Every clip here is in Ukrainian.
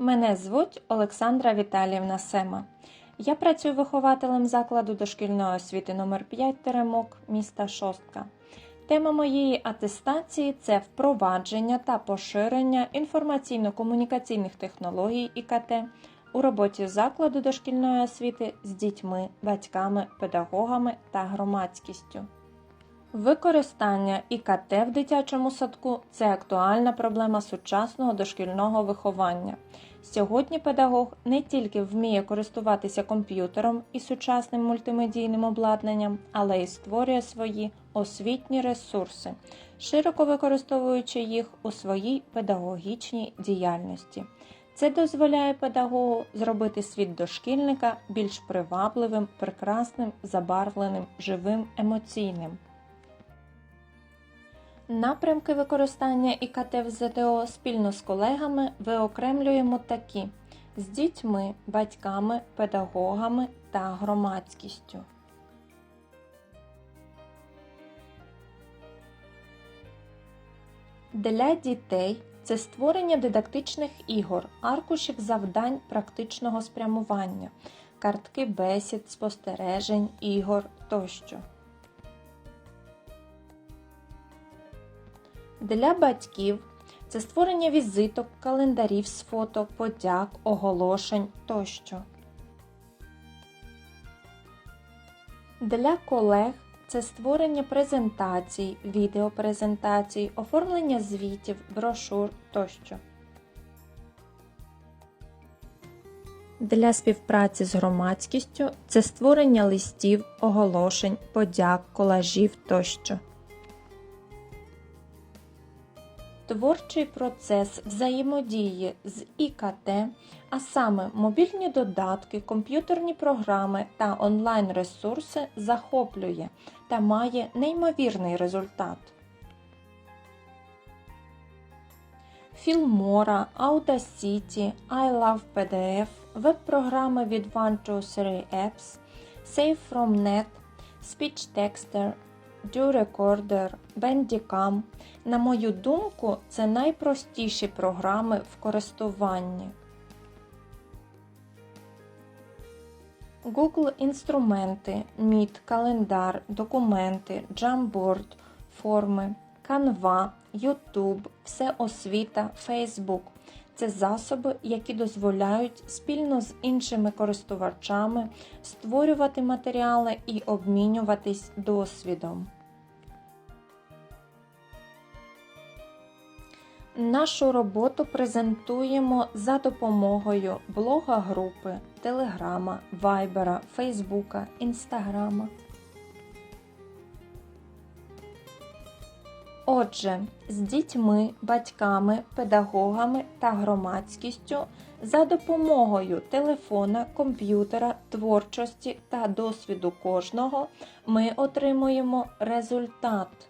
Мене звуть Олександра Віталіївна Сема. Я працюю вихователем закладу дошкільної освіти номер 5 Теремок міста Шостка. Тема моєї атестації це впровадження та поширення інформаційно-комунікаційних технологій ІКТ у роботі закладу дошкільної освіти з дітьми, батьками, педагогами та громадськістю. Використання ІКТ в дитячому садку це актуальна проблема сучасного дошкільного виховання. Сьогодні педагог не тільки вміє користуватися комп'ютером і сучасним мультимедійним обладнанням, але й створює свої освітні ресурси, широко використовуючи їх у своїй педагогічній діяльності. Це дозволяє педагогу зробити світ дошкільника більш привабливим, прекрасним, забарвленим, живим, емоційним. Напрямки використання ІКТ в ЗТО спільно з колегами виокремлюємо такі: з дітьми, батьками, педагогами та громадськістю. Для дітей це створення дидактичних ігор, аркушів завдань практичного спрямування, картки бесід, спостережень, ігор тощо. Для батьків це створення візиток, календарів з фото, подяк, оголошень тощо. Для колег це створення презентацій, відеопрезентацій, оформлення звітів, брошур тощо. Для співпраці з громадськістю це створення листів, оголошень, подяк, колажів тощо. Творчий процес взаємодії з ІКТ, а саме мобільні додатки, комп'ютерні програми та онлайн-ресурси захоплює та має неймовірний результат. Filmora, Audacity, iLovePDF, веб-програми від 123 Apps, Save from Net, SpeechTexter, DoRecorder, Bandicam. На мою думку, це найпростіші програми в користуванні. Google інструменти, Meet, календар, документи, Jamboard, форми, Canva, YouTube, Всеосвіта, Facebook – це засоби, які дозволяють спільно з іншими користувачами створювати матеріали і обмінюватись досвідом. Нашу роботу презентуємо за допомогою блога групи, телеграма, вайбера, фейсбука, інстаграма. Отже, з дітьми, батьками, педагогами та громадськістю за допомогою телефона, комп'ютера, творчості та досвіду кожного ми отримуємо результат.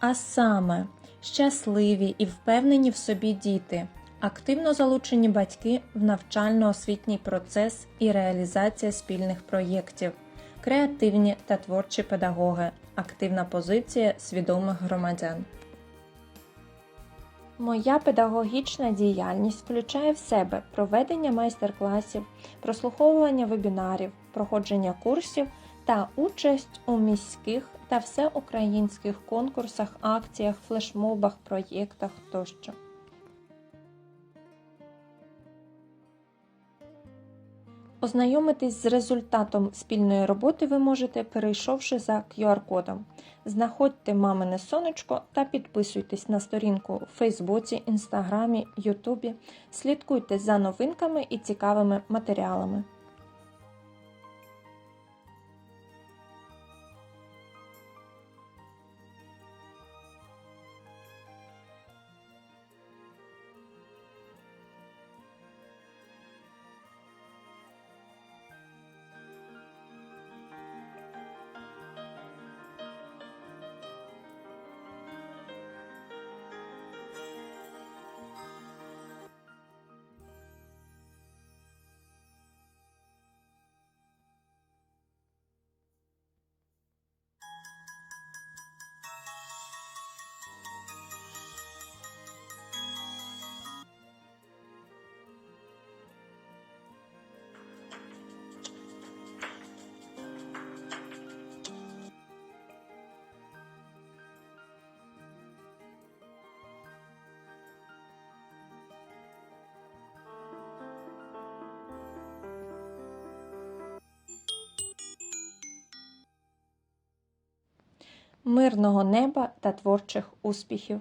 А саме щасливі і впевнені в собі діти, активно залучені батьки в навчально-освітній процес і реалізація спільних проєктів, креативні та творчі педагоги, активна позиція свідомих громадян. Моя педагогічна діяльність включає в себе проведення майстер-класів, прослуховування вебінарів, проходження курсів та участь у міських та всеукраїнських конкурсах, акціях, флешмобах, проєктах тощо. Ознайомитись з результатом спільної роботи ви можете, перейшовши за QR-кодом. Знаходьте мамине сонечко та підписуйтесь на сторінку в Фейсбуці, Інстаграмі, Ютубі. Слідкуйте за новинками і цікавими матеріалами. Мирного неба та творчих успіхів!